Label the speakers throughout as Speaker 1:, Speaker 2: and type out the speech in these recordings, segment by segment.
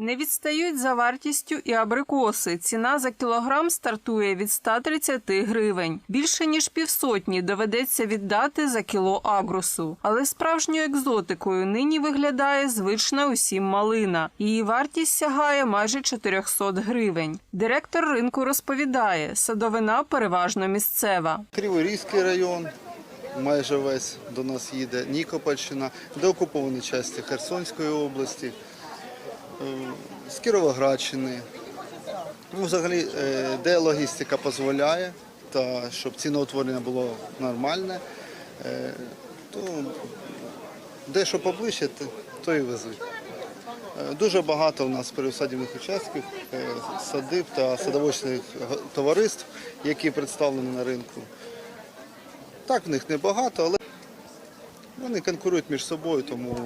Speaker 1: Не відстають за вартістю і абрикоси. Ціна за кілограм стартує від 130 гривень. Більше ніж півсотні доведеться віддати за кіло агросу. Але справжньою екзотикою нині виглядає звична усім малина. Її вартість сягає майже 400 гривень. Директор ринку розповідає, садовина переважно місцева.
Speaker 2: Криворізький район, майже весь до нас їде, Нікопольщина, деокуповані частини Херсонської області, з Кіровоградщини. Ну, взагалі, е, де логістика дозволяє, та щоб ціноутворення було нормальне, е, то де що поближче, то- і везуть. Е, Дуже багато у нас пересадівних участків, е, садиб та садовочних товариств, які представлені на ринку. Так, в них небагато, але вони конкурують між собою, тому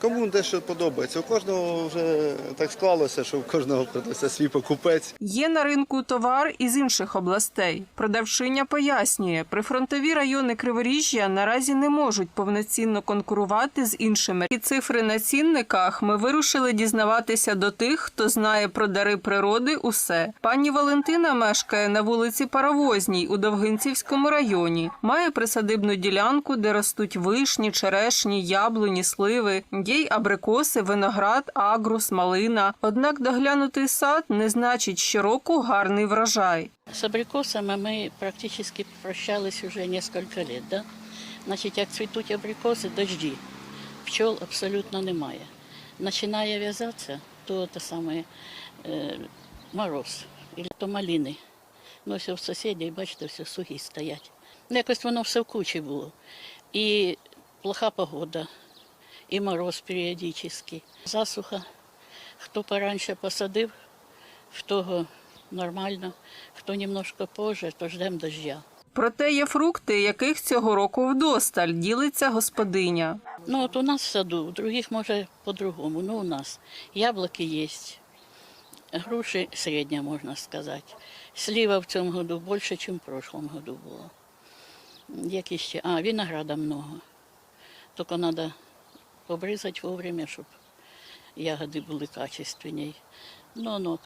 Speaker 2: кому дещо подобається. У кожного вже так склалося, що у кожного придеться свій покупець.
Speaker 1: Є на ринку товар із інших областей. Продавчиня пояснює, прифронтові райони Криворіжжя наразі не можуть повноцінно конкурувати з іншими. І цифри на цінниках ми вирушили дізнаватися до тих, хто знає про дари природи усе. Пані Валентина мешкає на вулиці Паровозній у Довгинцівському районі. Має присадибну ділянку, де ростуть вишні, черешні, яблуні, сливи. Є абрикоси, виноград, агрус, малина. Однак доглянутий сад не значить щороку гарний врожай.
Speaker 3: С абрикосами мы практически прощались уже несколько лет. Да? Значить, як цвітуть абрикоси, дожді. Пчол абсолютно немає. Починає в'язатися, то те саме е, мороз, і то малини. Ну, в сусідів, бачите, все сухі стоять. Ну, якось воно все в кучі було. І плоха погода, і мороз періодичний. Засуха. Хто пораньше посадив, в того нормально, хто немножко позже, то ждемо дождя.
Speaker 1: Проте є фрукти, яких цього року вдосталь ділиться господиня.
Speaker 3: Ну от у нас в саду, у других може по-другому. Ну у нас яблуки є, груші середня, можна сказати. Слива в цьому году більше, ніж в прошлом году було. Які ще? А, винограда много. Тільки треба побризати вовремя, щоб ягоди були качественні. Ну, ну,